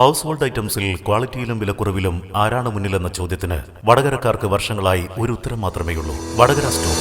House hold ഐറ്റംസിൽ ക്വാളിറ്റിയിലും വിലക്കുറവിലും ആരാണ് മുന്നിലെന്ന ചോദ്യത്തിന് വടകരക്കാർക്ക് വർഷങ്ങളായി ഒരു ഉത്തരം മാത്രമേയുള്ളൂ. വടകര സ്റ്റോർ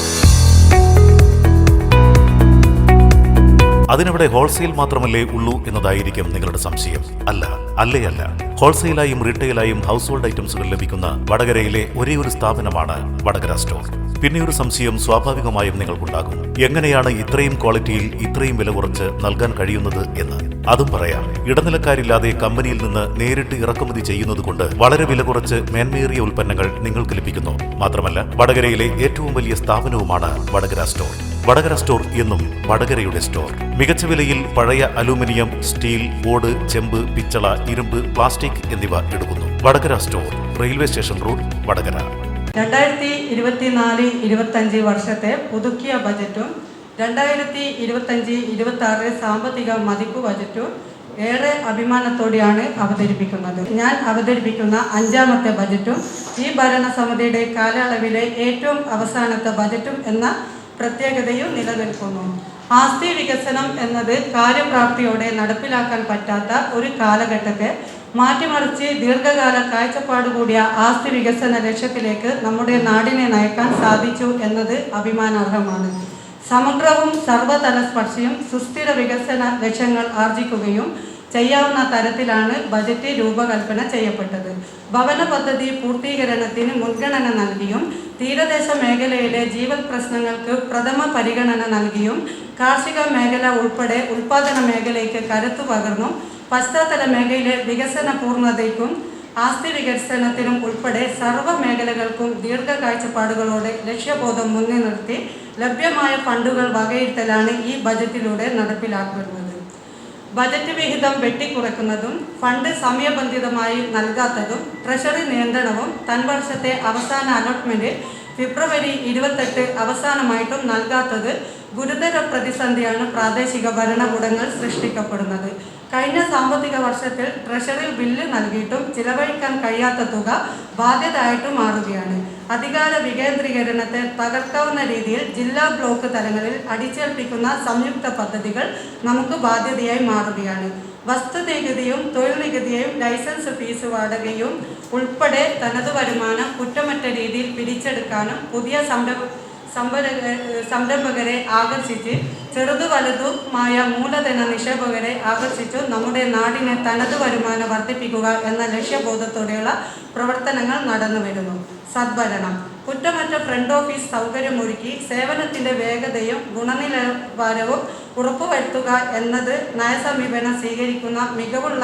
അതിനവിടെ ഹോൾസെയിൽ മാത്രമല്ലേ ഉള്ളൂ എന്നതായിരിക്കും നിങ്ങളുടെ സംശയം. അല്ല അല്ലേ അല്ല. ഹോൾസെയിലായും റീറ്റെയിലായും ഹൗസ് ഹോൾഡ് ഐറ്റംസുകൾ ലഭിക്കുന്ന വടകരയിലെ ഒരേ ഒരു സ്ഥാപനമാണ് വടകര സ്റ്റോർ. പിന്നെ ഒരു സംശയം സ്വാഭാവികമായും നിങ്ങൾക്കുണ്ടാകും. എങ്ങനെയാണ് ഇത്രയും ക്വാളിറ്റിയിൽ ഇത്രയും വില കുറച്ച് നൽകാൻ കഴിയുന്നത് എന്ന്? അതും പറയാം. ഇടനിലക്കാരില്ലാതെ കമ്പനിയിൽ നിന്ന് നേരിട്ട് ഇറക്കുമതി ചെയ്യുന്നത് കൊണ്ട് വളരെ വില കുറച്ച് മേന്മേറിയ ഉൽപ്പന്നങ്ങൾ നിങ്ങൾക്ക് ലഭിക്കുന്നു. മാത്രമല്ല വടകരയിലെ ഏറ്റവും വലിയ സ്ഥാപനവുമാണ് വടകര സ്റ്റോർ. വടകര സ്റ്റോർ എന്നും വടകരയുടെ സ്റ്റോർ. മികച്ച വിലയിൽ പഴയ അലൂമിനിയം സ്റ്റീൽ ഓട് ചെമ്പ് പിച്ചള ഇരുമ്പ് പ്ലാസ്റ്റിക് എന്നിവ എടുക്കുന്നു. Vadakara store railway station road Vadakara. രണ്ടായിരത്തി ഇരുപത്തിനാല് ഇരുപത്തഞ്ച് വർഷത്തെ പുതുക്കിയ ബജറ്റും രണ്ടായിരത്തി ഇരുപത്തഞ്ച് ഇരുപത്തി ആറ് സാമ്പത്തിക മതിപ്പ് ബജറ്റും ഏറെ അഭിമാനത്തോടെയാണ് അവതരിപ്പിക്കുന്നത്. ഞാൻ അവതരിപ്പിക്കുന്ന അഞ്ചാമത്തെ ബജറ്റും ഈ ഭരണസമിതിയുടെ കാലയളവിലെ ഏറ്റവും അവസാനത്തെ ബജറ്റും എന്ന പ്രത്യേകതയും നിലനിൽക്കുന്നു. ആസ്തി വികസനം എന്നത് കാര്യപ്രാപ്തിയോടെ നടപ്പിലാക്കാൻ പറ്റാത്ത ഒരു കാലഘട്ടത്തെ മാറ്റിമറിച്ച് ദീർഘകാല കാഴ്ചപ്പാട് കൂടിയ ആസ്തി വികസന ലക്ഷ്യത്തിലേക്ക് നമ്മുടെ നാടിനെ നയിക്കാൻ സാധിച്ചു എന്നത് അഭിമാനാർഹമാണ്. സമഗ്രവും സർവതലസ്പർശിയും സുസ്ഥിര വികസന ലക്ഷ്യങ്ങൾ ആർജിക്കുകയും ചെയ്യാവുന്ന തരത്തിലാണ് ബജറ്റ് രൂപകൽപ്പന ചെയ്യപ്പെട്ടത്. ഭവന പദ്ധതി പൂർത്തീകരണത്തിന് മുൻഗണന നൽകിയും തീരദേശ മേഖലയിലെ ജീവൽ പ്രശ്നങ്ങൾക്ക് പ്രഥമ പരിഗണന നൽകിയും കാർഷിക മേഖല ഉൾപ്പെടെ ഉൽപാദന മേഖലയ്ക്ക് കരുത്തു പകർന്നും പശ്ചാത്തല മേഖലയിലെ വികസന പൂർണതയ്ക്കും ആസ്തി വികസനത്തിനും ഉൾപ്പെടെ സർവ മേഖലകൾക്കും ദീർഘ കാഴ്ചപ്പാടുകളോടെ ലക്ഷ്യബോധം മുന്നിൽ ലഭ്യമായ ഫണ്ടുകൾ വകയിരുത്തലാണ് ഈ ബജറ്റിലൂടെ നടപ്പിലാക്കുന്നത്. ബജറ്റ് വിഹിതം വെട്ടിക്കുറയ്ക്കുന്നതും ഫണ്ട് സമയബന്ധിതമായി നൽകാത്തതും ട്രഷറി നിയന്ത്രണവും തൻവർഷത്തെ അവസാന അലോട്ട്മെന്റ് ഫെബ്രുവരി ഇരുപത്തെട്ട് അവസാനമായിട്ടും നൽകാത്തത് ഗുരുതര പ്രതിസന്ധിയാണ് പ്രാദേശിക ഭരണകൂടങ്ങൾ സൃഷ്ടിക്കപ്പെടുന്നത്. കഴിഞ്ഞ സാമ്പത്തിക വർഷത്തിൽ ട്രഷറിയിൽ ബില്ല് നൽകിയിട്ടും ചിലവഴിക്കാൻ കഴിയാത്ത തുക ബാധ്യതയായിട്ട് മാറുകയാണ്. അധികാര വികേന്ദ്രീകരണത്തെ തകർക്കാവുന്ന രീതിയിൽ ജില്ലാ ബ്ലോക്ക് തലങ്ങളിൽ അടിച്ചേൽപ്പിക്കുന്ന സംയുക്ത പദ്ധതികൾ നമുക്ക് ബാധ്യതയായി മാറുകയാണ്. വസ്തുനികുതിയും തൊഴിൽ നികുതിയും ലൈസൻസ് ഫീസ് വാടകയും ഉൾപ്പെടെ തനതു വരുമാനം കുറ്റമറ്റ രീതിയിൽ പിടിച്ചെടുക്കാനും പുതിയ സംരംഭ സംഭര സംരംഭകരെ ആകർഷിച്ച് ചെറുതു വലുതുമായ മൂലധന നിക്ഷേപകരെ ആകർഷിച്ചു നമ്മുടെ നാടിനെ തനത് വരുമാനം വർദ്ധിപ്പിക്കുക എന്ന ലക്ഷ്യബോധത്തോടെയുള്ള പ്രവർത്തനങ്ങൾ നടന്നു വരുന്നു സദ്ഭരണം. കുറ്റമറ്റ ഫ്രണ്ട് ഓഫീസ് സൗകര്യമൊരുക്കി സേവനത്തിന്റെ വേഗതയും ഗുണനിലവാരവും ഉറപ്പുവരുത്തുക എന്നത് നയസമീപനം സ്വീകരിക്കുന്ന മികവുള്ള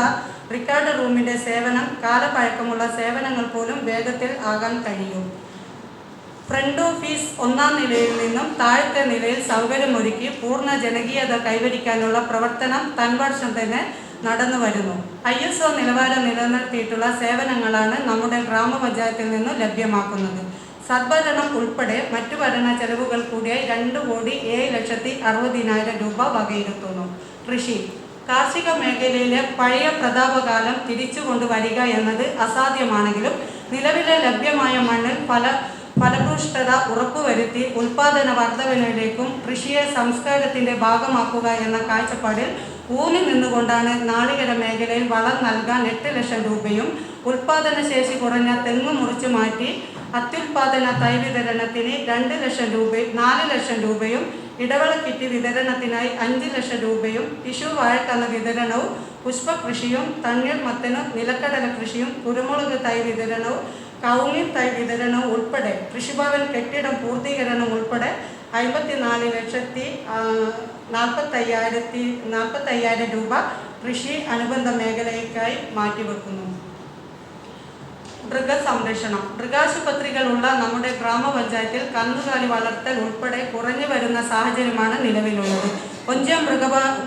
റിക്കാർഡ് റൂമിന്റെ സേവനം കാലപ്പഴക്കമുള്ള സേവനങ്ങൾ പോലും വേഗത്തിൽ ആകാൻ കഴിയും. ഫ്രണ്ട് ഓഫീസ് ഒന്നാം നിലയിൽ നിന്നും താഴത്തെ നിലയിൽ സൗകര്യമൊരുക്കി പൂർണ ജനകീയത കൈവരിക്കാനുള്ള പ്രവർത്തനം തൻവർഷം തന്നെ നടന്നു വരുന്നു. ഐ എസ് ഒ നിലവാരം നിലനിർത്തിയിട്ടുള്ള സേവനങ്ങളാണ് നമ്മുടെ ഗ്രാമപഞ്ചായത്തിൽ നിന്നും ലഭ്യമാക്കുന്നത്. സദ്ഭരണം ഉൾപ്പെടെ മറ്റു ഭരണ ചെലവുകൾ കൂടിയായി രണ്ട് കോടി ഏഴ് ലക്ഷത്തി അറുപതിനായിരം രൂപ വകയിരുത്തുന്നു. കൃഷി. കാർഷിക മേഖലയിലെ പഴയ പ്രതാപകാലം തിരിച്ചു കൊണ്ടുവരിക എന്നത് അസാധ്യമാണെങ്കിലും നിലവിലെ ലഭ്യമായ മണ്ണിൽ പല ഫലഭൂഷ്ഠത ഉറപ്പുവരുത്തി ഉൽപാദന വർധനവിലേക്കും കൃഷിയെ സംസ്കാരത്തിന്റെ ഭാഗമാക്കുക എന്ന കാഴ്ചപ്പാടിൽ ഊന്നി നിന്നുകൊണ്ടാണ് നാളികര മേഖലയിൽ വളം നൽകാൻ എട്ട് ലക്ഷം രൂപയും ഉൽപാദന ശേഷി കുറഞ്ഞ തെങ്ങ് മുറിച്ചു മാറ്റി അത്യുൽപാദന തൈ വിതരണത്തിന് രണ്ട് ലക്ഷം രൂപ നാല് ലക്ഷം രൂപയും ഇടവള കിറ്റ് വിതരണത്തിനായി അഞ്ച് ലക്ഷം രൂപയും ടിഷ്യൂ വാഴക്കന്ന വിതരണവും പുഷ്പകൃഷിയും തണ്ണീർ മത്തനും നിലക്കടല കൃഷിയും കുരുമുളക് തൈ വിതരണവും കൗങ്ങിൻ തൈ വിതരണവും ഉൾപ്പെടെ കൃഷിഭവൻ കെട്ടിടം പൂർത്തീകരണം ഉൾപ്പെടെ അമ്പത്തിനാല് ലക്ഷത്തി നാൽപ്പത്തയ്യായിരത്തി നാൽപ്പത്തയ്യായിരം രൂപ കൃഷി അനുബന്ധ മേഖലയ്ക്കായി മാറ്റിവെക്കുന്നു. മൃഗസംരക്ഷണം. മൃഗാശുപത്രികളുള്ള നമ്മുടെ ഗ്രാമപഞ്ചായത്തിൽ കന്നുകാലി വളർത്തൽ ഉൾപ്പെടെ കുറഞ്ഞു വരുന്ന സാഹചര്യമാണ് നിലവിലുള്ളത്. കൊഞ്ചം മൃഗ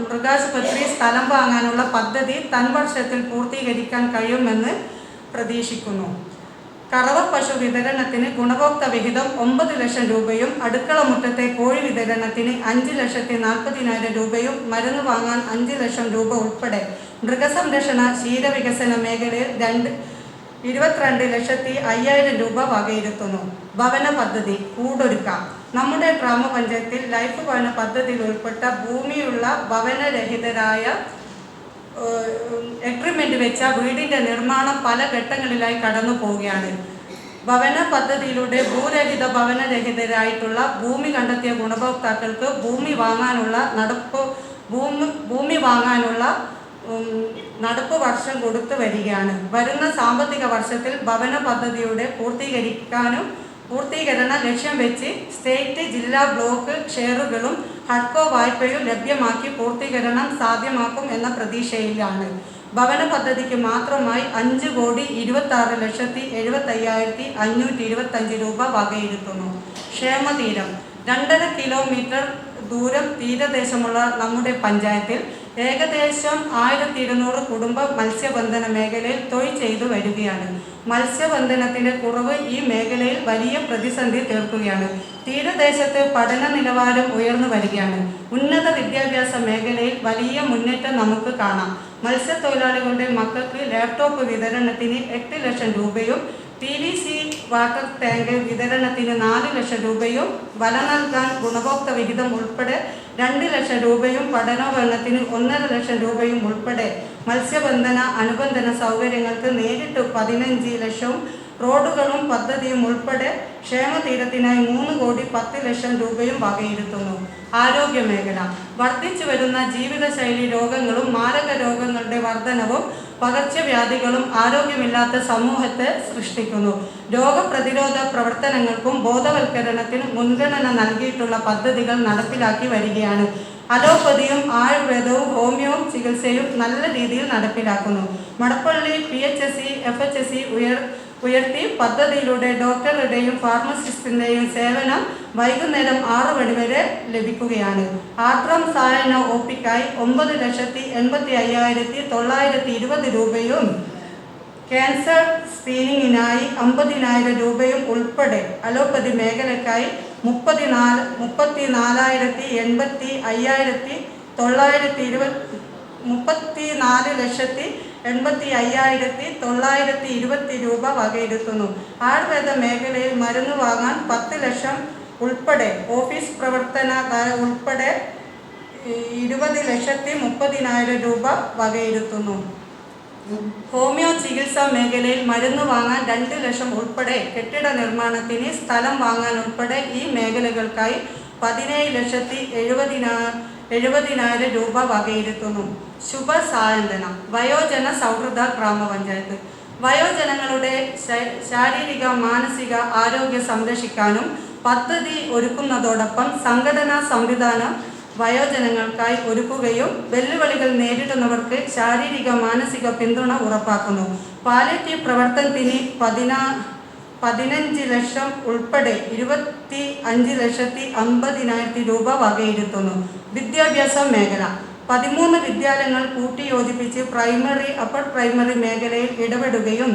മൃഗാശുപത്രി സ്ഥലം വാങ്ങാനുള്ള പദ്ധതി തൻവർഷത്തിൽ പൂർത്തീകരിക്കാൻ കഴിയുമെന്ന് പ്രതീക്ഷിക്കുന്നു. കറവ പശു വിതരണത്തിന് ഗുണഭോക്ത വിഹിതം ഒമ്പത് ലക്ഷം രൂപയും അടുക്കള മുറ്റത്തെ കോഴി വിതരണത്തിന് അഞ്ച് ലക്ഷത്തി നാൽപ്പതിനായിരം രൂപയും മരുന്ന് വാങ്ങാൻ അഞ്ച് ലക്ഷം രൂപ ഉൾപ്പെടെ. മൃഗസംരക്ഷണ ക്ഷീരവികസന മേഖലയിൽ രണ്ട് ഇരുപത്തിരണ്ട് ലക്ഷത്തി അയ്യായിരം രൂപ വകയിരുത്തുന്നു. ഭവന പദ്ധതി കൂടൊരുക്കാം. നമ്മുടെ ഗ്രാമപഞ്ചായത്തിൽ ലൈഫ് ഭവന പദ്ധതിയിൽ ഉൾപ്പെട്ട ഭൂമിയുള്ള ഭവനരഹിതരായ എഗ്രിമെന്റ് വെച്ച വീടിന്റെ നിർമ്മാണം പല ഘട്ടങ്ങളിലായി കടന്നു പോവുകയാണ്. ഭവന പദ്ധതിയിലൂടെ ഭൂരഹിത ഭവനരഹിതരായിട്ടുള്ള ഭൂമി കണ്ടെത്തിയ ഗുണഭോക്താക്കൾക്ക് ഭൂമി വാങ്ങാനുള്ള നടപ്പ് ഭൂമി ഭൂമി വാങ്ങാനുള്ള നടപ്പ് വർഷം കൊടുത്തു വരികയാണ്. വരുന്ന സാമ്പത്തിക വർഷത്തിൽ ഭവന പദ്ധതിയുടെ പൂർത്തീകരിക്കാനും പൂർത്തീകരണ ലക്ഷ്യം വെച്ച് സ്റ്റേറ്റ് ജില്ലാ ബ്ലോക്ക് ഷെയറുകളും ഹഡ്കോ വായ്പയും ലഭ്യമാക്കി പൂർത്തീകരണം സാധ്യമാക്കും എന്ന പ്രതീക്ഷയിലാണ്. ഭവന പദ്ധതിക്ക് മാത്രമായി അഞ്ച് കോടി ഇരുപത്തി ആറ് ലക്ഷത്തി എഴുപത്തി അയ്യായിരത്തി അഞ്ഞൂറ്റി ഇരുപത്തഞ്ച് രൂപ വകയിരുത്തുന്നു. ക്ഷേമതീരം. രണ്ടര കിലോമീറ്റർ ദൂരം തീരദേശമുള്ള നമ്മുടെ പഞ്ചായത്തിൽ ഏകദേശം ആയിരത്തി ഇരുന്നൂറ് കുടുംബ മത്സ്യബന്ധന മേഖലയിൽ തൊഴിൽ ചെയ്തു വരികയാണ്. മത്സ്യബന്ധനത്തിന്റെ കുറവ് ഈ മേഖലയിൽ വലിയ പ്രതിസന്ധി തീർക്കുകയാണ്. തീരദേശത്ത് പഠന നിലവാരം ഉയർന്നു വരികയാണ്. ഉന്നത വിദ്യാഭ്യാസ മേഖലയിൽ വലിയ മുന്നേറ്റം നമുക്ക് കാണാം. മത്സ്യത്തൊഴിലാളികളുടെ മക്കൾക്ക് ലാപ്ടോപ്പ് വിതരണത്തിന് എട്ട് ലക്ഷം രൂപയും P V C water tank വിതരണത്തിന് നാല് ലക്ഷം രൂപയും വല നൽകാൻ ഗുണഭോക്ത വിഹിതം ഉൾപ്പെടെ രണ്ട് ലക്ഷം രൂപയും പഠനോപകരണത്തിന് ഒന്നര ലക്ഷം രൂപയും ഉൾപ്പെടെ മത്സ്യബന്ധന അനുബന്ധന സൗകര്യങ്ങൾക്ക് നേരിട്ട് പതിനഞ്ച് ലക്ഷവും റോഡുകളും പദ്ധതിയും ഉൾപ്പെടെ ക്ഷേമതീരത്തിനായി മൂന്ന് കോടി പത്ത് ലക്ഷം രൂപയും വകയിരുത്തുന്നു. ആരോഗ്യ മേഖല. വർദ്ധിച്ചു വരുന്ന ജീവിതശൈലി രോഗങ്ങളും മാരക രോഗങ്ങളുടെ വർധനവും പകർച്ചവ്യാധികളും ആരോഗ്യമില്ലാത്ത സമൂഹത്തെ സൃഷ്ടിക്കുന്നു. രോഗപ്രതിരോധ പ്രവർത്തനങ്ങൾക്കും ബോധവൽക്കരണത്തിനും മുൻഗണന നൽകിയിട്ടുള്ള പദ്ധതികൾ നടപ്പിലാക്കി വരികയാണ്. അലോപ്പതിയും ആയുർവേദവും ഹോമിയോ ചികിത്സയും നല്ല രീതിയിൽ നടപ്പിലാക്കുന്നു. Madappally P H S C F H S C ഉയർ ഉയർത്തി പദ്ധതിയിലൂടെ ഡോക്ടറുടെയും ഫാർമസിസ്റ്റിന്റെയും സേവനം വൈകുന്നേരം ആറ് മണി വരെ ലഭിക്കുകയാണ്. ആത്രം സായന ഒ പിക്കായി ഒമ്പത് ലക്ഷത്തി എൺപത്തി അയ്യായിരത്തി തൊള്ളായിരത്തി ഇരുപത് രൂപയും ക്യാൻസർ സ്ക്രീനിങ്ങിനായി അമ്പതിനായിരം രൂപയും ഉൾപ്പെടെ അലോപ്പതി മേഖലയ്ക്കായി മുപ്പത്തിനാല് മുപ്പത്തി നാലായിരത്തി എൺപത്തി അയ്യായിരത്തി തൊള്ളായിരത്തി ഇരുപത്തി മുപ്പത്തി നാല് ലക്ഷത്തി എൺപത്തി അയ്യായിരത്തി തൊള്ളായിരത്തി ഇരുപത്തി രൂപ വകയിരുത്തുന്നു. ആയുർവേദ മേഖലയിൽ മരുന്ന് വാങ്ങാൻ പത്ത് ലക്ഷം ഉൾപ്പെടെ ഓഫീസ് പ്രവർത്തന ഉൾപ്പെടെ ഇരുപത് ലക്ഷത്തി മുപ്പതിനായിരം രൂപ വകയിരുത്തുന്നു. ഹോമിയോ ചികിത്സാ മേഖലയിൽ മരുന്ന് വാങ്ങാൻ രണ്ട് ലക്ഷം ഉൾപ്പെടെ കെട്ടിട നിർമ്മാണത്തിന് സ്ഥലം വാങ്ങാൻ ഉൾപ്പെടെ ഈ മേഖലകൾക്കായി പതിനേഴ് ലക്ഷത്തി എഴുപതിനാ എഴുപതിനായിരം രൂപ വകയിരുത്തുന്നു. ശുഭ സായന്തനം വയോജന സൗഹൃദ ഗ്രാമപഞ്ചായത്ത്. വയോജനങ്ങളുടെ ശാരീരിക മാനസിക ആരോഗ്യം സംരക്ഷിക്കാനും പദ്ധതി ഒരുക്കുന്നതോടൊപ്പം സംഘടനാ സംവിധാനം വയോജനങ്ങൾക്കായി ഒരുക്കുകയും വെല്ലുവിളികൾ നേരിടുന്നവർക്ക് ശാരീരിക മാനസിക പിന്തുണ ഉറപ്പാക്കുന്നു. പാലിറ്റീവ് പ്രവർത്തനത്തിന് പതിനാ പതിനഞ്ച് ലക്ഷം ഉൾപ്പെടെ ഇരുപത്തി അഞ്ച് ലക്ഷത്തി അമ്പതിനായിരത്തി രൂപ വകയിരുത്തുന്നു. വിദ്യാഭ്യാസ മേഖല. പതിമൂന്ന് വിദ്യാലയങ്ങൾ കൂട്ടിയോജിപ്പിച്ച് പ്രൈമറി അപ്പർ പ്രൈമറി മേഖലയിൽ ഇടപെടുകയും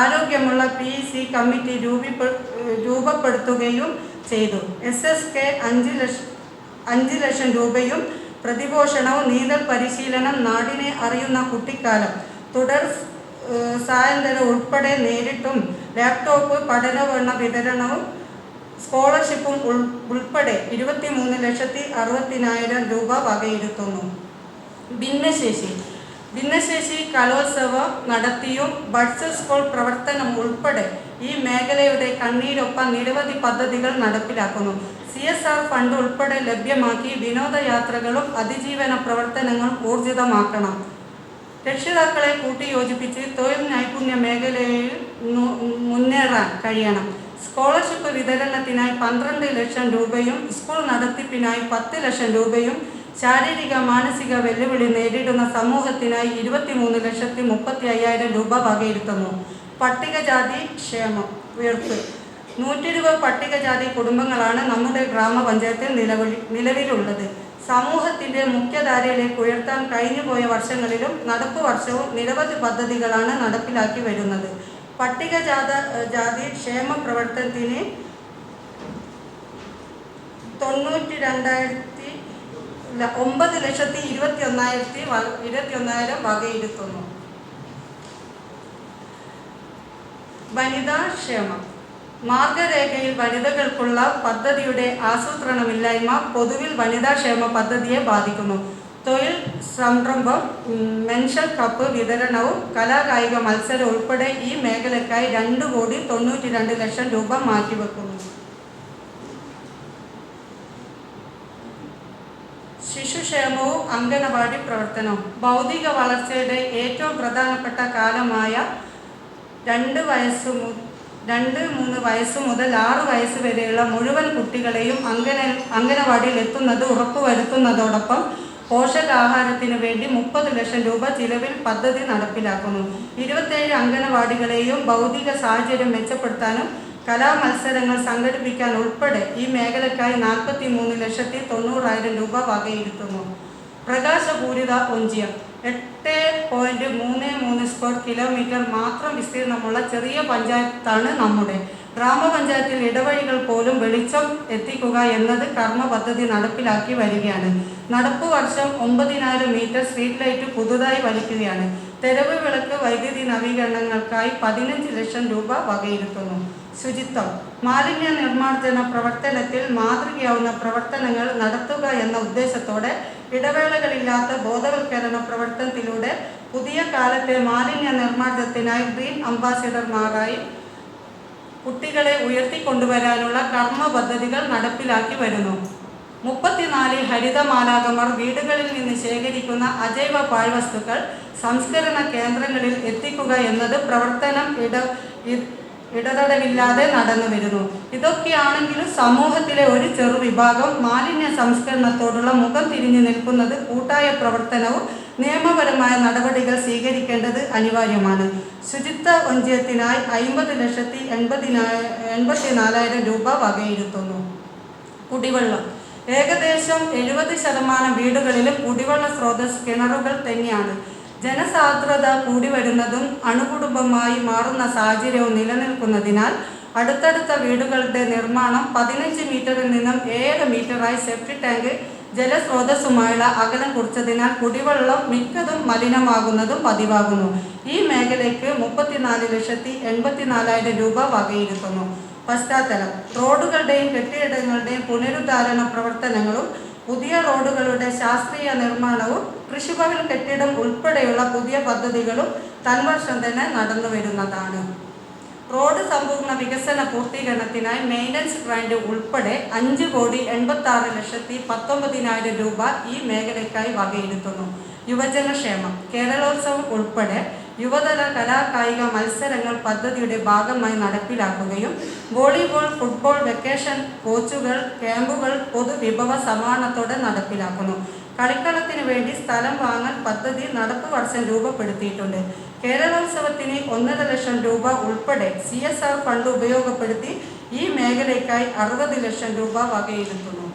ആരോഗ്യമുള്ള പി സി കമ്മിറ്റി രൂപീപെ രൂപപ്പെടുത്തുകയും ചെയ്തു. എസ് എസ് കെ അഞ്ച് ലക്ഷം അഞ്ച് ലക്ഷം രൂപയും പ്രതിപോഷണവും നീന്തൽ പരിശീലനം നാടിനെ അറിയുന്ന കുട്ടിക്കാലം. തുടർ സായന്തരം ഉൾപ്പെടെ നേരിട്ടും ലാപ്ടോപ്പ് പഠനവർണ വിതരണവും സ്കോളർഷിപ്പും ഉൾപ്പെടെ ഇരുപത്തി മൂന്ന് ലക്ഷത്തി അറുപത്തിനായിരം രൂപ വകയിരുത്തുന്നു. ഭിന്നശേഷി. ഭിന്നശേഷി കലോത്സവം നടത്തിയും ബഡ്സ് സ്കൂൾ പ്രവർത്തനം ഉൾപ്പെടെ ഈ മേഖലയുടെ കണ്ണീരൊപ്പം നിരവധി പദ്ധതികൾ നടപ്പിലാക്കുന്നു. സി എസ് ആർ ഫണ്ട് ഉൾപ്പെടെ ലഭ്യമാക്കി വിനോദയാത്രകളും അതിജീവന പ്രവർത്തനങ്ങളും ഊർജിതമാക്കണം. രക്ഷിതാക്കളെ കൂട്ടിയോജിപ്പിച്ച് തൊഴിൽ നൈപുണ്യ മേഖലയിൽ മുന്നേറാൻ കഴിയണം. സ്കോളർഷിപ്പ് വിതരണത്തിനായി പന്ത്രണ്ട് ലക്ഷം രൂപയും സ്കൂൾ നടത്തിപ്പിനായി പത്ത് ലക്ഷം രൂപയും ശാരീരിക മാനസിക വെല്ലുവിളി നേരിടുന്ന സമൂഹത്തിനായി ഇരുപത്തിമൂന്ന് ലക്ഷത്തി മുപ്പത്തി അയ്യായിരം രൂപ വകയിരുത്തുന്നു. പട്ടികജാതി ക്ഷേമം ഉയർപ്പ്. നൂറ്റി ഇരുപത് പട്ടികജാതി കുടുംബങ്ങളാണ് നമ്മുടെ ഗ്രാമപഞ്ചായത്തിൽ നിലവിൽ നിലവിലുള്ളത്. സമൂഹത്തിന്റെ മുഖ്യധാരയിലേക്ക് ഉയർത്താൻ കഴിഞ്ഞുപോയ വർഷങ്ങളിലും നടപ്പ് വർഷവും നിരവധി പദ്ധതികളാണ് നടപ്പിലാക്കി വരുന്നത്. പട്ടികജാത ജാതി ക്ഷേമ പ്രവർത്തനത്തിന് തൊണ്ണൂറ്റി രണ്ടായിരത്തി ഒമ്പത് ലക്ഷത്തി ഇരുപത്തി ഒന്നായിരത്തി ഇരുപത്തി ഒന്നായിരം വകയിരുത്തുന്നു. വനിതാ ക്ഷേമം. മാർഗരേഖയിൽ വനിതകൾക്കുള്ള പദ്ധതിയുടെ ആസൂത്രണമില്ലായ്മ പൊതുവിൽ വനിതാ ക്ഷേമ പദ്ധതിയെ ബാധിക്കുന്നു. തൊഴിൽ സംരംഭം മെൻഷൻ കപ്പ് വിതരണവും കലാകായിക മത്സരം ഉൾപ്പെടെ ഈ മേഖലയ്ക്കായി രണ്ട് കോടി തൊണ്ണൂറ്റി രണ്ട് ലക്ഷം രൂപ മാറ്റിവെക്കുന്നു. ശിശുക്ഷേമവും അംഗനവാടി പ്രവർത്തനവും. ഭൗതിക വളർച്ചയുടെ ഏറ്റവും പ്രധാനപ്പെട്ട കാലമായ രണ്ട് വയസ്സ് മു രണ്ട് മൂന്ന് വയസ്സ് മുതൽ ആറ് വയസ്സ് വരെയുള്ള മുഴുവൻ കുട്ടികളെയും അംഗന അംഗനവാടിയിൽ എത്തുന്നത് ഉറപ്പുവരുത്തുന്നതോടൊപ്പം പോഷകാഹാരത്തിന് വേണ്ടി മുപ്പത് ലക്ഷം രൂപ ചിലവിൽ പദ്ധതി നടപ്പിലാക്കുന്നു. ഇരുപത്തേഴ് അംഗനവാടികളെയും ഭൗതിക സാഹചര്യം മെച്ചപ്പെടുത്താനും കലാമത്സരങ്ങൾ സംഘടിപ്പിക്കാൻ ഉൾപ്പെടെ ഈ മേഖലയ്ക്കായി നാൽപ്പത്തി മൂന്ന് ലക്ഷത്തി തൊണ്ണൂറായിരം രൂപ വകയിരുത്തുന്നു. പ്രകാശപൂരിത ഒഞ്ചിയം. എട്ട് പോയിന്റ് മൂന്ന് മൂന്ന് സ്ക്വയർ കിലോമീറ്റർ മാത്രം വിസ്തീർണമുള്ള ചെറിയ പഞ്ചായത്താണ് നമ്മുടെ. ഗ്രാമപഞ്ചായത്തിൽ ഇടവഴികൾ പോലും വെളിച്ചം എത്തിക്കുക എന്നത് കർമ്മ പദ്ധതി നടപ്പിലാക്കി വരികയാണ്. നടപ്പ് വർഷം ഒമ്പതിനായിരം മീറ്റർ സ്ട്രീറ്റ് ലൈറ്റ് പുതുതായി വലിക്കുകയാണ്. തെരവ് വിളക്ക് വൈദ്യുതി നവീകരണങ്ങൾക്കായി പതിനഞ്ച് ലക്ഷം രൂപ വകയിരുത്തുന്നു. ശുചിത്വം. മാലിന്യ നിർമ്മാർജന പ്രവർത്തനത്തിൽ മാതൃകയാവുന്ന പ്രവർത്തനങ്ങൾ നടത്തുക എന്ന ഉദ്ദേശത്തോടെ ഇടവേളകളില്ലാത്ത ബോധവൽക്കരണ പ്രവർത്തനത്തിലൂടെ പുതിയ കാലത്തെ മാലിന്യ നിർമ്മാർജത്തിനായി ഗ്രീൻ അംബാസിഡർമാരായി കുട്ടികളെ ഉയർത്തിക്കൊണ്ടുവരാനുള്ള കർമ്മ പദ്ധതികൾ നടപ്പിലാക്കി വരുന്നു. മുപ്പത്തിനാല് ഹരിതമാലാകമാർ വീടുകളിൽ നിന്ന് ശേഖരിക്കുന്ന അജൈവ പാഴ്വസ്തുക്കൾ സംസ്കരണ കേന്ദ്രങ്ങളിൽ എത്തിക്കുക എന്നത് പ്രവർത്തനം ഇട ഇടതടവില്ലാതെ നടന്നു വരുന്നു. ഇതൊക്കെയാണെങ്കിലും സമൂഹത്തിലെ ഒരു ചെറു വിഭാഗം മാലിന്യ സംസ്കരണത്തോടുള്ള മുഖം തിരിഞ്ഞു നിൽക്കുന്നത് കൂട്ടായ പ്രവർത്തനവും നിയമപരമായ നടപടികൾ സ്വീകരിക്കേണ്ടത് അനിവാര്യമാണ്. ശുചിത്വ ഒഞ്ചയത്തിനായി അയിമ്പത് ലക്ഷത്തി എൺപതിനാ എൺപത്തിനാലായിരം രൂപ വകയിരുത്തുന്നു. കുടിവെള്ളം. ഏകദേശം എഴുപത് ശതമാനം വീടുകളിലും കുടിവെള്ള സ്രോതസ് കിണറുകൾ തന്നെയാണ്. ജനസാന്ദ്രത കൂടി വരുന്നതും അണുകുടുംബമായി മാറുന്ന സാഹചര്യവും നിലനിൽക്കുന്നതിനാൽ അടുത്തടുത്ത വീടുകളുടെ നിർമ്മാണം പതിനഞ്ച് മീറ്ററിൽ നിന്നും ഏഴ് മീറ്ററായി സെപ്റ്റി ടാങ്ക് ജലസ്രോതസ്സുമായുള്ള അകലം കുറിച്ചതിനാൽ കുടിവെള്ളം മിക്കതും മലിനമാകുന്നതും പതിവാകുന്നു. ഈ മേഖലയ്ക്ക് മുപ്പത്തിനാല് ലക്ഷത്തി എൺപത്തിനാലായിരം രൂപ വകയിരുത്തുന്നു. പശ്ചാത്തലം. റോഡുകളുടെയും കെട്ടിടങ്ങളുടെയും പുനരുദ്ധാരണ പ്രവർത്തനങ്ങളും പുതിയ റോഡുകളുടെ ശാസ്ത്രീയ നിർമ്മാണവും കൃഷിഭവൻ കെട്ടിടം ഉൾപ്പെടെയുള്ള പുതിയ പദ്ധതികളും തൻവർഷം തന്നെ നടന്നു വരുന്നതാണ്. റോഡ് സമ്പൂർണ വികസന പൂർത്തീകരണത്തിനായി മെയിന്റനൻസ് ഗ്രാൻഡ് ഉൾപ്പെടെ അഞ്ച് കോടി എൺപത്തി ആറ് ലക്ഷത്തി പത്തൊമ്പതിനായിരം രൂപ ഈ മേഖലയ്ക്കായി വകയിരുത്തുന്നു. യുവജനക്ഷേമം കേരളോത്സവം ഉൾപ്പെടെ യുവതല കലാ കായിക മത്സരങ്ങൾ പദ്ധതിയുടെ ഭാഗമായി നടപ്പിലാക്കുകയും വോളിബോൾ ഫുട്ബോൾ വെക്കേഷൻ കോച്ചുകൾ ക്യാമ്പുകൾ പൊതുവിഭവ സമാഹരണത്തോടെ നടപ്പിലാക്കുന്നു. കളിക്കളത്തിന് വേണ്ടി സ്ഥലം വാങ്ങാൻ പദ്ധതി നടപ്പ് വർഷം രൂപപ്പെടുത്തിയിട്ടുണ്ട്. കേരളോത്സവത്തിന് ഒന്നര ലക്ഷം രൂപ ഉൾപ്പെടെ സി എസ് ആർ ഫണ്ട് ഉപയോഗപ്പെടുത്തി ഈ മേഖലയ്ക്കായി അറുപത് ലക്ഷം രൂപ വകയിരുത്തുന്നു.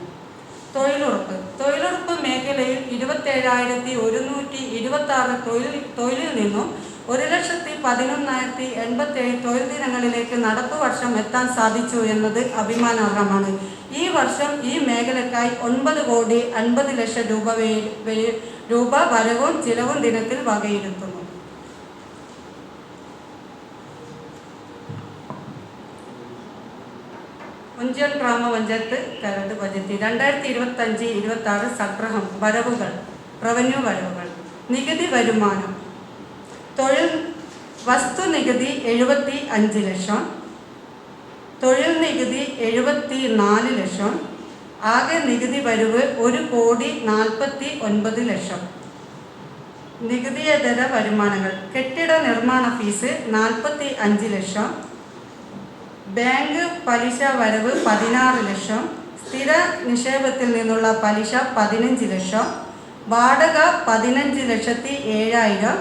തൊഴിലുറപ്പ്. തൊഴിലുറപ്പ് മേഖലയിൽ ഇരുപത്തേഴായിരത്തി ഒരുന്നൂറ്റി ഇരുപത്തി ആറ് തൊഴിൽ തൊഴിലിൽ നിന്നും ഒരു ലക്ഷത്തി പതിനൊന്നായിരത്തി എൺപത്തേഴ് തൊഴിൽ ദിനങ്ങളിലേക്ക് നടപ്പ് വർഷം എത്താൻ സാധിച്ചു എന്നത് അഭിമാനാർഹമാണ്. ഈ വർഷം ഈ മേഖലയ്ക്കായി ഒൻപത് കോടി അൻപത് ലക്ഷം രൂപ രൂപ വരവും ചിലവും ദിനത്തിൽ വകയിരുത്തുന്നു. കുഞ്ചൻ ഗ്രാമപഞ്ചായത്ത് കരട് ബജറ്റ് രണ്ടായിരത്തി ഇരുപത്തി അഞ്ച് ഇരുപത്തി ആറ് സംഗ്രഹം വരവുകൾ റവന്യൂ വരവുകൾ നികുതി വരുമാനം തൊഴിൽ വസ്തു നികുതി എഴുപത്തി അഞ്ച് ലക്ഷം തൊഴിൽ നികുതി എഴുപത്തി നാല് ലക്ഷം ആകെ നികുതി വരവ് ഒരു കോടി നാൽപ്പത്തി ഒൻപത് ലക്ഷം. നികുതിയേതര വരുമാനങ്ങൾ കെട്ടിട നിർമ്മാണ ഫീസ് നാൽപ്പത്തി അഞ്ച് ലക്ഷം ബാങ്ക് പലിശ വരവ് പതിനാറ് ലക്ഷം സ്ഥിര നിക്ഷേപത്തിൽ നിന്നുള്ള പലിശ പതിനഞ്ച് ലക്ഷം വാടക പതിനഞ്ച് ലക്ഷത്തി ഏഴായിരം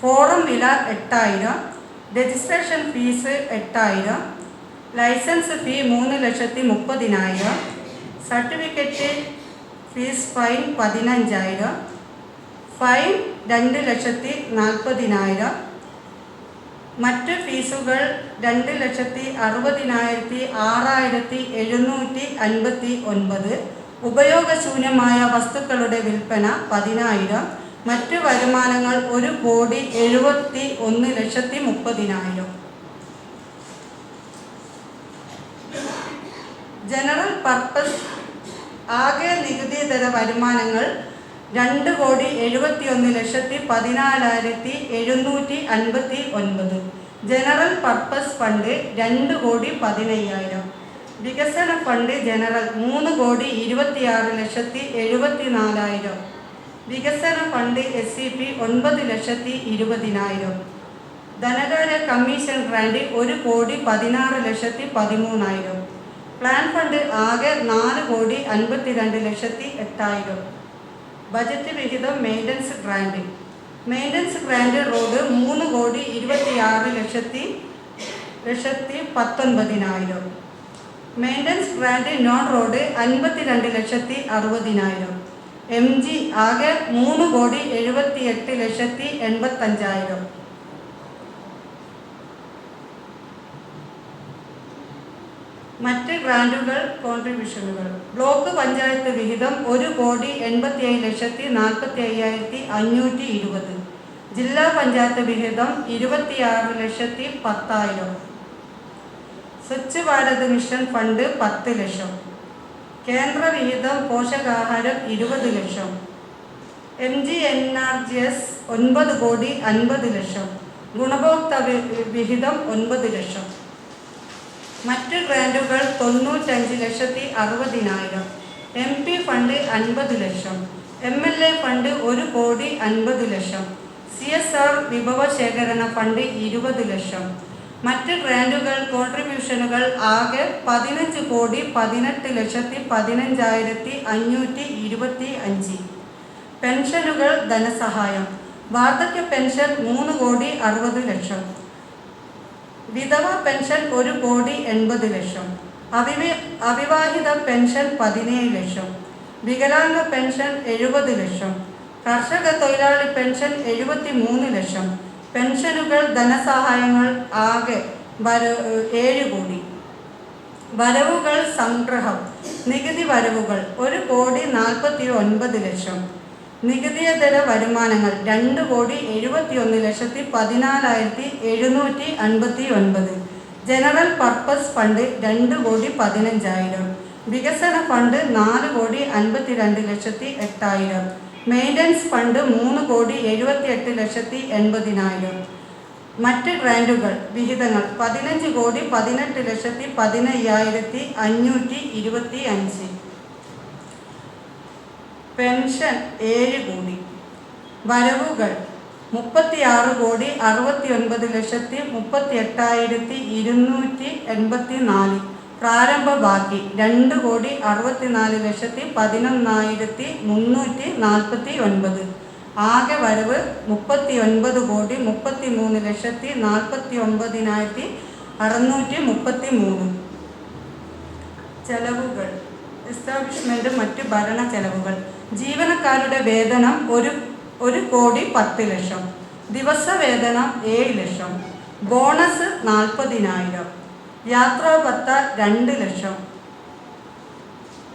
ഫോറം വില എട്ടായിരം രജിസ്ട്രേഷൻ ഫീസ് എട്ടായിരം ലൈസൻസ് ഫീ മൂന്ന് ലക്ഷത്തി മുപ്പതിനായിരം സർട്ടിഫിക്കറ്റ് ഫീസ് ഫൈൻ പതിനഞ്ചായിരം ഫൈൻ രണ്ട് ലക്ഷത്തി നാൽപ്പതിനായിരം മറ്റ് ഫീസുകൾ രണ്ട് ലക്ഷത്തി അറുപതിനായിരത്തി ആറായിരത്തി എഴുന്നൂറ്റി അൻപത്തി ഒൻപത്. ഉപയോഗശൂന്യമായ വസ്തുക്കളുടെ വിൽപ്പന പതിനായിരം. മറ്റ് വരുമാനങ്ങൾ ഒരു കോടി എഴുപത്തി ഒന്ന് ലക്ഷത്തി മുപ്പതിനായിരം. ജനറൽ പർപ്പസ് ആകെ നികുതിതര വരുമാനങ്ങൾ രണ്ട് കോടി എഴുപത്തി ഒന്ന് ലക്ഷത്തി പതിനാലായിരത്തി എഴുന്നൂറ്റി അൻപത്തി ഒൻപത്. ജനറൽ പർപ്പസ് ഫണ്ട് രണ്ട് കോടി പതിനയ്യായിരം. വികസന ഫണ്ട് ജനറൽ മൂന്ന് കോടി ഇരുപത്തിയാറ് ലക്ഷത്തി എഴുപത്തി നാലായിരം വികസന ഫണ്ട് എസ് സി പി ഒൻപത് ലക്ഷത്തി ഇരുപതിനായിരം. ധനകാര്യ കമ്മീഷൻ ഗ്രാൻഡ് ഒരു കോടി പതിനാറ് ലക്ഷത്തി പതിമൂന്നായിരം. പ്ലാൻ ഫണ്ട് ആകെ നാല് കോടി അൻപത്തിരണ്ട് ലക്ഷത്തി എട്ടായിരം. ബജറ്റ് വിഹിതം maintenance grant maintenance grant road മൂന്ന് കോടി ഇരുപത്തിയാറ് ലക്ഷത്തി ലക്ഷത്തി പത്തൊൻപതിനായിരം. മെയിന്റനൻസ് ഗ്രാൻഡ് നോൺ റോഡ് അൻപത്തിരണ്ട് ലക്ഷത്തി അറുപതിനായിരം. എം ജി ആകെ മൂന്ന് കോടി എഴുപത്തി എട്ട് ലക്ഷത്തി എൺപത്തഞ്ചായിരം. മറ്റ് ഗ്രാൻഡുകൾ കോൺട്രിബ്യൂഷനുകൾ ബ്ലോക്ക് പഞ്ചായത്ത് വിഹിതം ഒരു കോടി എൺപത്തി ഏഴ് ലക്ഷത്തി നാൽപ്പത്തി അയ്യായിരത്തി അഞ്ഞൂറ്റി ഇരുപത്. ജില്ലാ പഞ്ചായത്ത് വിഹിതം ഇരുപത്തിയാറ് ലക്ഷത്തി പത്തായിരം. സ്വച്ഛ് ഭാരത് മിഷൻ ഫണ്ട് പത്ത് ലക്ഷം. കേന്ദ്ര വിഹിതം പോഷകാഹാരം ഇരുപത് lakh. M G N R G S ഒൻപത് കോടി അൻപത് ലക്ഷം. ഗുണഭോക്തൃ വിഹിതം ഒൻപത് ലക്ഷം. മറ്റ് ഗ്രാൻഡുകൾ തൊണ്ണൂറ്റഞ്ച് ലക്ഷത്തി അറുപതിനായിരം. എം പി ഫണ്ട് അൻപത് lakh. M L A fund ഒരു കോടി അൻപത് ലക്ഷം. സി എസ് ആർ വിഭവ ശേഖരണ ഫണ്ട് ഇരുപത് ലക്ഷം. മറ്റ് ഗ്രാൻഡുകൾ കോൺട്രിബ്യൂഷനുകൾ ആകെ പതിനഞ്ച് കോടി പതിനെട്ട് ലക്ഷത്തി പതിനഞ്ചായിരത്തി അഞ്ഞൂറ്റി ഇരുപത്തി അഞ്ച്. പെൻഷനുകൾ ധനസഹായം. വാർദ്ധക്യ പെൻഷൻ മൂന്ന് കോടി അറുപത് ലക്ഷം. വിധവ പെൻഷൻ ഒരു കോടി എൺപത് ലക്ഷം. അവിവി അവിവാഹിത പെൻഷൻ പതിനേഴ് ലക്ഷം. വികലാംഗ പെൻഷൻ എഴുപത് ലക്ഷം. കർഷക തൊഴിലാളി പെൻഷൻ എഴുപത്തി മൂന്ന് ലക്ഷം. പെൻഷനുകൾ ധനസഹായങ്ങൾ ആകെ വര ഏഴ് കോടി. വരവുകൾ സംഗ്രഹം. നികുതി വരവുകൾ ഒരു കോടി നാൽപ്പത്തി ഒൻപത് ലക്ഷം. നികുതിയേതര വരുമാനങ്ങൾ രണ്ട് കോടി എഴുപത്തി ഒന്ന് ലക്ഷത്തി പതിനാലായിരത്തി എഴുന്നൂറ്റി അൻപത്തി ഒൻപത് ജനറൽ പർപ്പസ് ഫണ്ട് രണ്ട് കോടി പതിനഞ്ചായിരം. വികസന ഫണ്ട് നാല് കോടി അൻപത്തിരണ്ട് ലക്ഷത്തി എട്ടായിരം. മെയിന്റനൻസ് ഫണ്ട് മൂന്ന് കോടി എഴുപത്തി എട്ട് ലക്ഷത്തി എൺപതിനായിരം. മറ്റ് ഗ്രാൻഡുകൾ വിഹിതങ്ങൾ പതിനഞ്ച് കോടി പതിനെട്ട് ലക്ഷത്തി പതിനയ്യായിരത്തി അഞ്ഞൂറ്റി ഇരുപത്തി അഞ്ച് പെൻഷൻ ഏഴ് കോടി. വരവുകൾ മുപ്പത്തിയാറ് കോടി അറുപത്തി ഒൻപത് ലക്ഷത്തി മുപ്പത്തി എട്ടായിരത്തി ഇരുന്നൂറ്റി എൺപത്തി നാല് പ്രാരംഭ ബാക്കി രണ്ട് കോടി അറുപത്തിനാല് ലക്ഷത്തി പതിനൊന്നായിരത്തി മുന്നൂറ്റി നാൽപ്പത്തി ഒൻപത് ആകെ വരവ് മുപ്പത്തി ഒൻപത് കോടി മുപ്പത്തി മൂന്ന് ലക്ഷത്തി നാൽപ്പത്തി ഒമ്പതിനായിരത്തി അറുന്നൂറ്റി മുപ്പത്തി മൂന്ന് ചെലവുകൾ. എസ്റ്റാബ്ലിഷ്മെന്റ് മറ്റ് ഭരണ ചെലവുകൾ. ജീവനക്കാരുടെ വേതനം ഒരു ഒരു കോടി പത്ത് ലക്ഷം. ദിവസ വേതനം ഏഴ് ലക്ഷം. ബോണസ് നാൽപ്പതിനായിരം. യാത്രാ ഭത്ത രണ്ട് ലക്ഷം.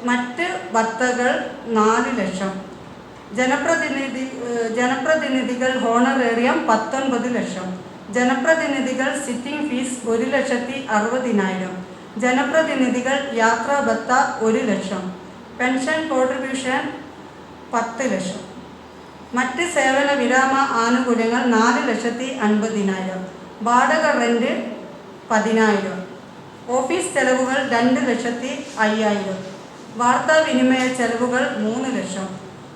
മറ്റ് ഭത്തകൾ നാല് ലക്ഷം. ജനപ്രതിനിധി ജനപ്രതിനിധികൾ ഹോണറേറിയം പത്തൊൻപത് ലക്ഷം. ജനപ്രതിനിധികൾ സിറ്റിംഗ് ഫീസ് ഒരു ലക്ഷത്തി അറുപതിനായിരം. ജനപ്രതിനിധികൾ യാത്രാ ഭത്ത ഒരു ലക്ഷം. പെൻഷൻ കോൺട്രിബ്യൂഷൻ പത്ത് ലക്ഷം. മറ്റ് സേവന വിരാമ ആനുകൂല്യങ്ങൾ നാല് ലക്ഷത്തി അൻപതിനായിരം. വാടക റെന്റ് പതിനായിരം. ഓഫീസ് ചെലവുകൾ രണ്ട് ലക്ഷത്തി അയ്യായിരം. വാർത്താവിനിമയ ചെലവുകൾ മൂന്ന് ലക്ഷം.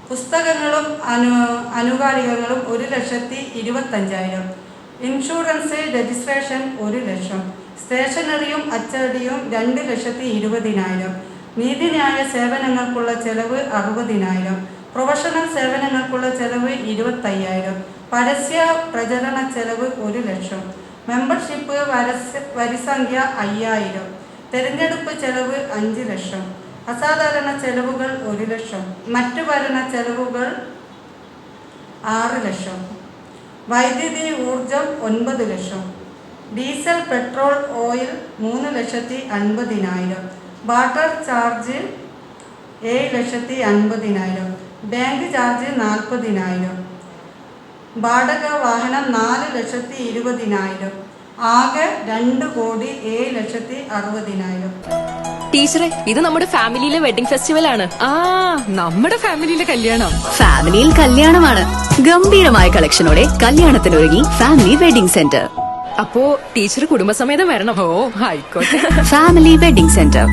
പുസ്തകങ്ങളും അനു അനുകാലികങ്ങളും ഒരു ലക്ഷത്തി ഇരുപത്തഞ്ചായിരം. ഇൻഷുറൻസ് രജിസ്ട്രേഷൻ ഒരു ലക്ഷം. സ്റ്റേഷനറിയും അച്ചടിയും രണ്ട് ലക്ഷത്തി ഇരുപതിനായിരം. നീതിന്യായ സേവനങ്ങൾക്കുള്ള ചെലവ് അറുപതിനായിരം. പ്രൊഫഷണൽ സേവനങ്ങൾക്കുള്ള ചെലവ് ഇരുപത്തയ്യായിരം. പരസ്യ പ്രചരണ ചെലവ് ഒരു ലക്ഷം. മെമ്പർഷിപ്പ് വരസ് വരിസംഖ്യ അയ്യായിരം. തെരഞ്ഞെടുപ്പ് ചെലവ് അഞ്ച് ലക്ഷം. അസാധാരണ ചെലവുകൾ ഒരു ലക്ഷം. മറ്റു ഭരണ ചെലവുകൾ ആറ് ലക്ഷം. വൈദ്യുതി ഊർജം ഒൻപത് ലക്ഷം. ഡീസൽ പെട്രോൾ ഓയിൽ മൂന്ന് ലക്ഷത്തി അൻപതിനായിരം. വാട്ടർ ചാർജ് ഏഴ് ലക്ഷത്തി അൻപതിനായിരം. ബാങ്ക് ചാർജ് നാൽപ്പതിനായിരം. വാടക വാഹനം നാല് ലക്ഷത്തി ഇരുപതിനായിരം. ആകെ രണ്ട് കോടി ഏഴ് ലക്ഷത്തി അറുപതിനായിരം. ടീച്ചറെ ഇത് നമ്മുടെ ഫാമിലിയിലെ വെഡിങ് ഫെസ്റ്റിവൽ ആണ്. ആ നമ്മുടെ ഫാമിലിയിലെ കല്യാണം. ഫാമിലിയിൽ കല്യാണമാണ്. ഗംഭീരമായ കളക്ഷനോടെ കല്യാണത്തിനൊരുങ്ങി ഫാമിലി വെഡിംഗ് സെന്റർ. അപ്പോ ടീച്ചർ കുടുംബസമേതം വരണം. ഓ ആയിക്കോട്ടെ. Family wedding centre.